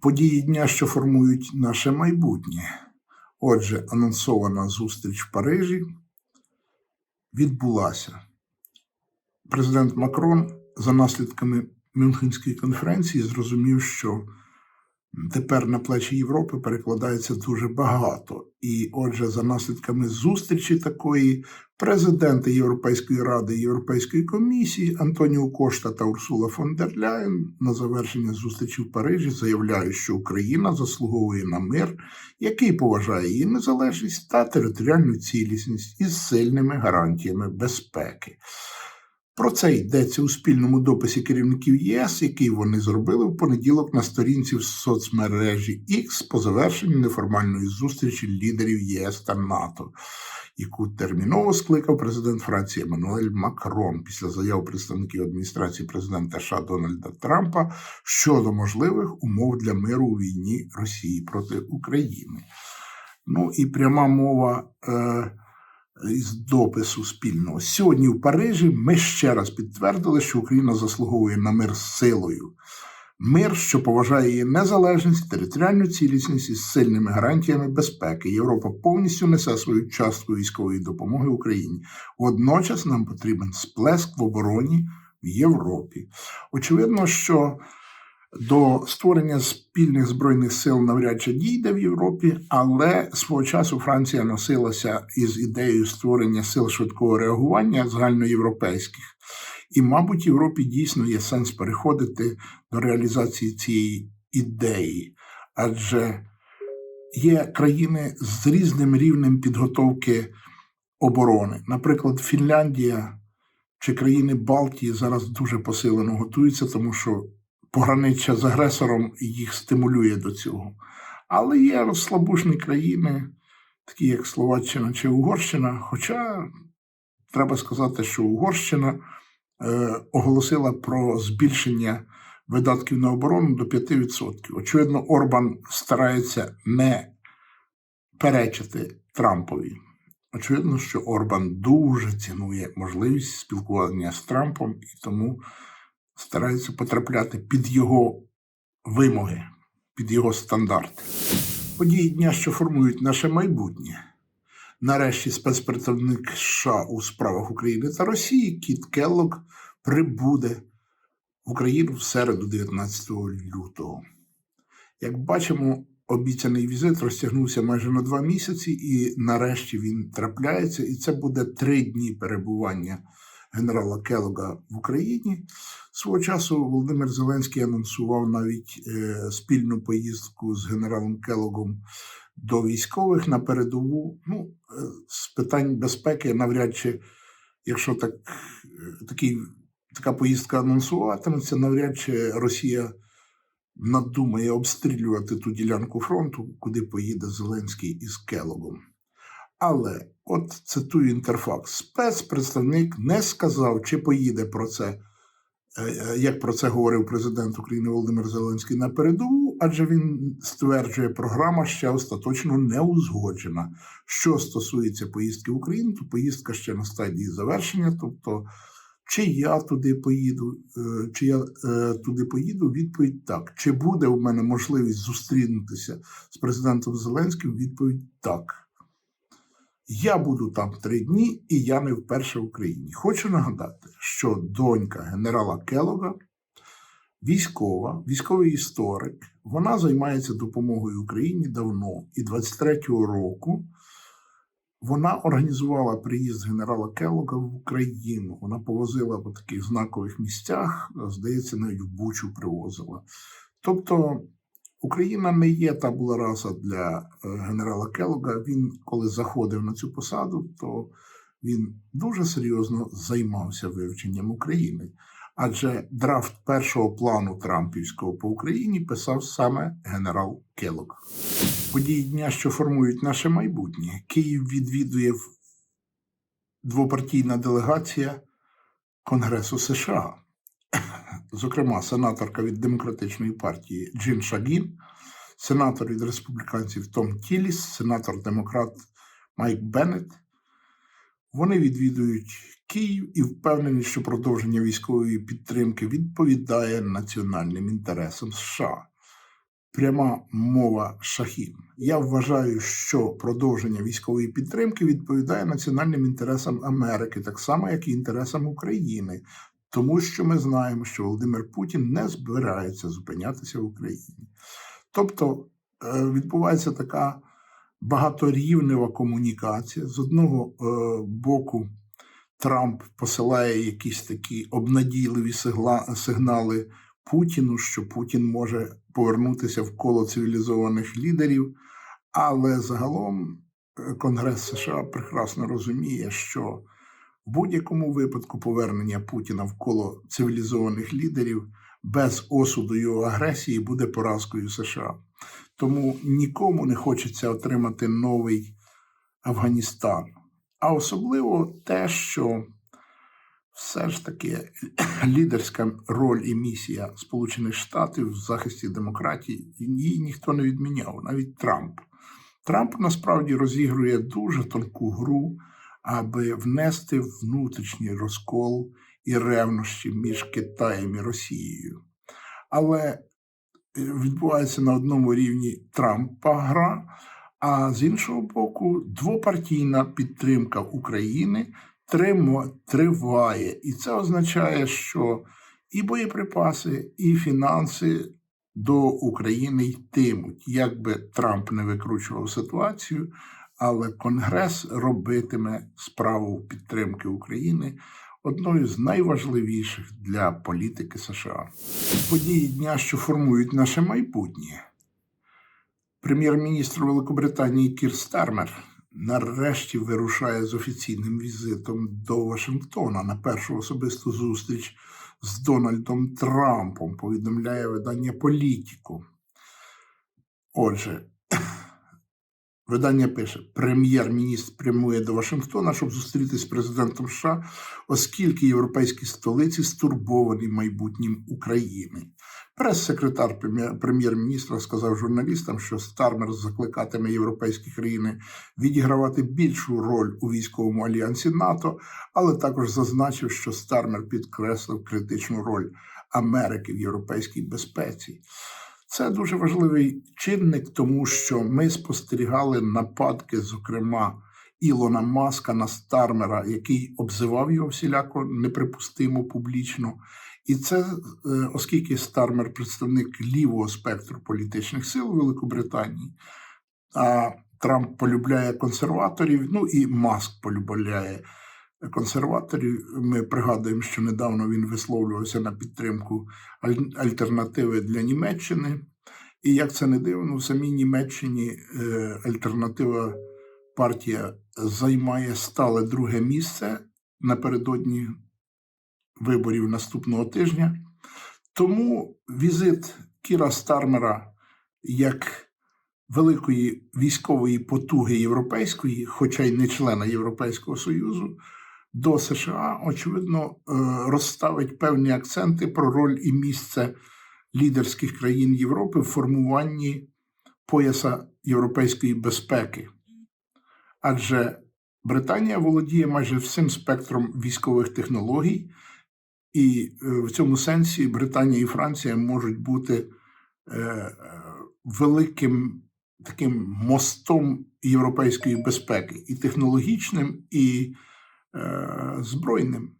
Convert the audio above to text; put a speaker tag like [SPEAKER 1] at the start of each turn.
[SPEAKER 1] Події дня, що формують наше майбутнє. Отже, анонсована зустріч в Парижі відбулася. Президент Макрон за наслідками Мюнхенської конференції зрозумів, що тепер на плечі Європи перекладається дуже багато. І, отже, за наслідками зустрічі такої президенти Європейської ради Європейської комісії Антоніо Кошта та Урсула фон дер Ляєн на завершення зустрічі в Парижі заявляють, що Україна заслуговує на мир, який поважає її незалежність та територіальну цілісність із сильними гарантіями безпеки. Про це йдеться у спільному дописі керівників ЄС, який вони зробили в понеділок на сторінці в соцмережі X по завершенню неформальної зустрічі лідерів ЄС та НАТО, яку терміново скликав президент Франції Еммануель Макрон після заяв представників адміністрації президента США Дональда Трампа щодо можливих умов для миру у війні Росії проти України. Ну і пряма мова. Е- із допису спільного. Сьогодні в Парижі ми ще раз підтвердили, що Україна заслуговує на мир з силою. Мир, що поважає її незалежність, територіальну цілісність із сильними гарантіями безпеки. Європа повністю несе свою частку військової допомоги Україні. Водночас нам потрібен сплеск в обороні в Європі. Очевидно, що до створення спільних збройних сил навряд чи дійде в Європі, але свого часу Франція носилася із ідеєю створення сил швидкого реагування загальноєвропейських. І, мабуть, Європі дійсно є сенс переходити до реалізації цієї ідеї, адже є країни з різним рівнем підготовки оборони. Наприклад, Фінляндія чи країни Балтії зараз дуже посилено готуються, тому що пограниччя з агресором їх стимулює до цього. Але є розслабушні країни, такі як Словаччина чи Угорщина. Хоча треба сказати, що Угорщина е, оголосила про збільшення видатків на оборону до 5%. Очевидно, Орбан старається не перечити Трампові. Очевидно, що Орбан дуже цінує можливість спілкування з Трампом і тому стараються потрапляти під його вимоги, під його стандарти. Події дня, що формують наше майбутнє. Нарешті спецпредставник США у справах України та Росії Кіт Келлог прибуде в Україну в середу, 19 лютого. Як бачимо, обіцяний візит розтягнувся майже на два місяці, і нарешті він трапляється. І це буде три дні перебування генерала Келога в Україні. Свого часу Володимир Зеленський анонсував навіть е, спільну поїздку з генералом Келогом до військових на передову. Ну, е, з питань безпеки, навряд чи, якщо так, е, такий, така поїздка анонсуватиметься, навряд чи Росія надумає обстрілювати ту ділянку фронту, куди поїде Зеленський із Келогом. Але, от цитую інтерфакс, спецпредставник не сказав, чи поїде про це, е, як про це говорив президент України Володимир Зеленський на передову, адже він стверджує, програма ще остаточно не узгоджена. Що стосується поїздки в Україну, то поїздка ще на стадії завершення. Тобто, чи я туди поїду, е, чи я е, туди поїду, відповідь так. Чи буде у мене можливість зустрінутися з президентом Зеленським? Відповідь так. Я буду там три дні, і я не вперше в Україні. Хочу нагадати, що донька генерала Келога, військова, військовий історик, вона займається допомогою Україні давно. І 23-го року вона організувала приїзд генерала Келога в Україну. Вона повозила по таких знакових місцях, здається, навіть в Бучу привозила. Тобто. Україна не є табула раса для е, генерала Келога. Він, коли заходив на цю посаду, то він дуже серйозно займався вивченням України. Адже драфт першого плану Трампівського по Україні писав саме генерал Келог. Події дня, що формують наше майбутнє, Київ відвідує двопартійна делегація Конгресу США зокрема, сенаторка від демократичної партії Джин Шагін, сенатор від республіканців Том Тіліс, сенатор демократ Майк Беннет. Вони відвідують Київ і впевнені, що продовження військової підтримки відповідає національним інтересам США. Пряма мова шахін. Я вважаю, що продовження військової підтримки відповідає національним інтересам Америки, так само, як і інтересам України, тому що ми знаємо, що Володимир Путін не збирається зупинятися в Україні. Тобто е, відбувається така багаторівнева комунікація. З одного е, боку, Трамп посилає якісь такі обнадійливі сигнали Путіну, що Путін може повернутися в коло цивілізованих лідерів, але загалом е, Конгрес США прекрасно розуміє, що в будь-якому випадку повернення Путіна в коло цивілізованих лідерів без осуду його агресії буде поразкою США. Тому нікому не хочеться отримати новий Афганістан. А особливо те, що все ж таки лідерська роль і місія Сполучених Штатів в захисті демократії її ніхто не відміняв, навіть Трамп. Трамп насправді розігрує дуже тонку гру, аби внести внутрішній розкол і ревнощі між Китаєм і Росією. Але е, відбувається на одному рівні Трампа гра, а з іншого боку, двопартійна підтримка України триває. І це означає, що і боєприпаси, і фінанси до України йтимуть. Як би Трамп не викручував ситуацію, але Конгрес робитиме справу підтримки України одною з найважливіших для політики США. Події дня, що формують наше майбутнє. Прем'єр-міністр Великобританії Кір Стармер нарешті вирушає з офіційним візитом до Вашингтона на першу особисту зустріч з Дональдом Трампом, повідомляє видання Політіку. Отже, видання пише: прем'єр-міністр прямує до Вашингтона, щоб зустрітися з президентом США, оскільки європейські столиці стурбовані майбутнім України. Прес-секретар прем'єр- прем'єр-міністра сказав журналістам, що Стармер закликатиме європейські країни відігравати більшу роль у військовому альянсі НАТО, але також зазначив, що Стармер підкреслив критичну роль Америки в європейській безпеці. Це дуже важливий чинник, тому що ми спостерігали нападки, зокрема Ілона Маска на Стармера, який обзивав його всіляко неприпустимо публічно. І це, е, оскільки Стармер представник лівого спектру політичних сил Великобританії, а Трамп полюбляє консерваторів, ну і Маск полюбляє консерваторів. Ми пригадуємо, що недавно він висловлювався на підтримку альтернативи для Німеччини. І як це не дивно, в самій Німеччині е, альтернатива партія займає стале друге місце напередодні виборів наступного тижня. Тому візит Кіра Стармера як великої військової потуги європейської, хоча й не члена Європейського Союзу, до США, очевидно, е, розставить певні акценти про роль і місце лідерських країн Європи в формуванні пояса європейської безпеки. Адже Британія володіє майже всім спектром військових технологій, і е, в цьому сенсі Британія і Франція можуть бути е, великим таким мостом європейської безпеки, і технологічним, і Е, збройним.